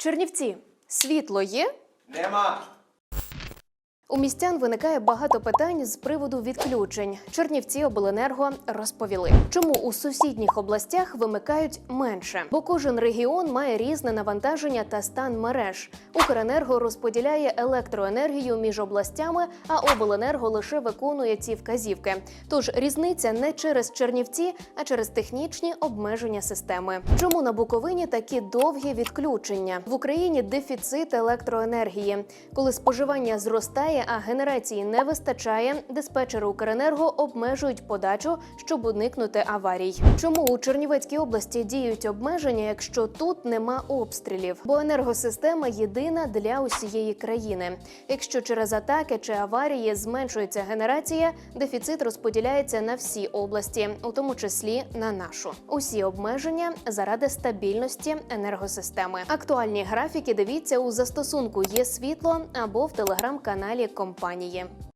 Чернівці, світло є? Нема. У містян виникає багато питань з приводу відключень. Чернівці обленерго розповіли, чому у сусідніх областях вимикають менше, бо кожен регіон має різне навантаження та стан мереж. Укренерго розподіляє електроенергію між областями, а обленерго лише виконує ці вказівки. Тож різниця не через Чернівці, а через технічні обмеження системи. Чому на Буковині такі довгі відключення? В Україні дефіцит електроенергії. Коли споживання зростає, а генерації не вистачає, диспетчери Укренерго обмежують подачу, щоб уникнути аварій. Чому у Чернівецькій області діють обмеження, якщо тут нема обстрілів? Бо енергосистема єдина для усієї країни. Якщо через атаки чи аварії зменшується генерація, дефіцит розподіляється на всі області, у тому числі на нашу. Усі обмеження заради стабільності енергосистеми. Актуальні графіки дивіться у застосунку є світло або в телеграм-каналі компанії.